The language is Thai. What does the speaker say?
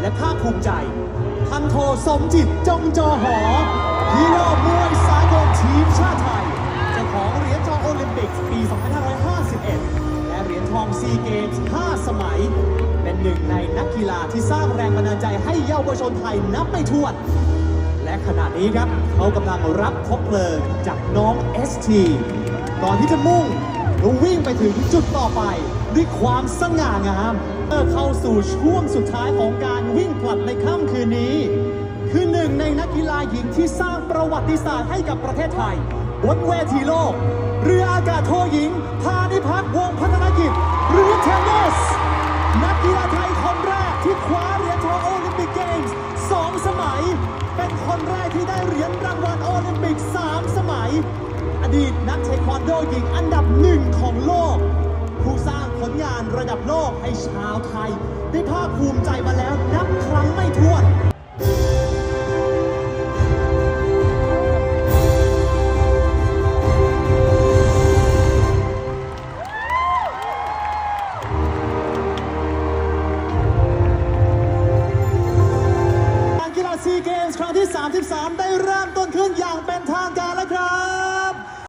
และภาคภูมิใจ พันโทสมจิตจงจอหอฮีโร่มวยสากลทีมชาติไทยจะของเหรียญทองโอลิมปิกปี 2551 และเหรียญทองซีเกมส์ 5 สมัย เป็นหนึ่งในนักกีฬาที่สร้างแรงบันดาลใจให้เยาวชนไทยนับไม่ถ้วน และขณะนี้ครับ เขากำลังรับคบเพลิงจากน้องเอสทีก่อนที่จะมุ่ง วิ่งไปถึงจุดต่อไป ด้วยความสง่างามเพื่อเข้าสู่ช่วงสุดท้ายของการวิ่งผลัดในค่ำคืนนี้ คือหนึ่งในนักกีฬาหญิงที่สร้างประวัติศาสตร์ให้กับประเทศไทยบนเวทีโลก เรืออากาศโทหญิง พานิพักษ์วงพัฒนกิจ หรือเทนนิสนักกีฬาไทยคนแรกที่คว้าเหรียญทองโอลิมปิกเกมส์สองสมัย เป็นคนแรกที่ได้เหรียญรางวัลโอลิมปิก3สมัยีตนักเทควันโดหญิงอันดับหนึ่งของโลก ผู้สร้างผลงานระดับโลกให้ชาวไทย ได้ภาคภูมิใจมาแล้วนับครั้งไม่ถ้วนซีเกมส์ครั้งที่ 33 ได้เริ่มต้นขึ้นอย่างเป็น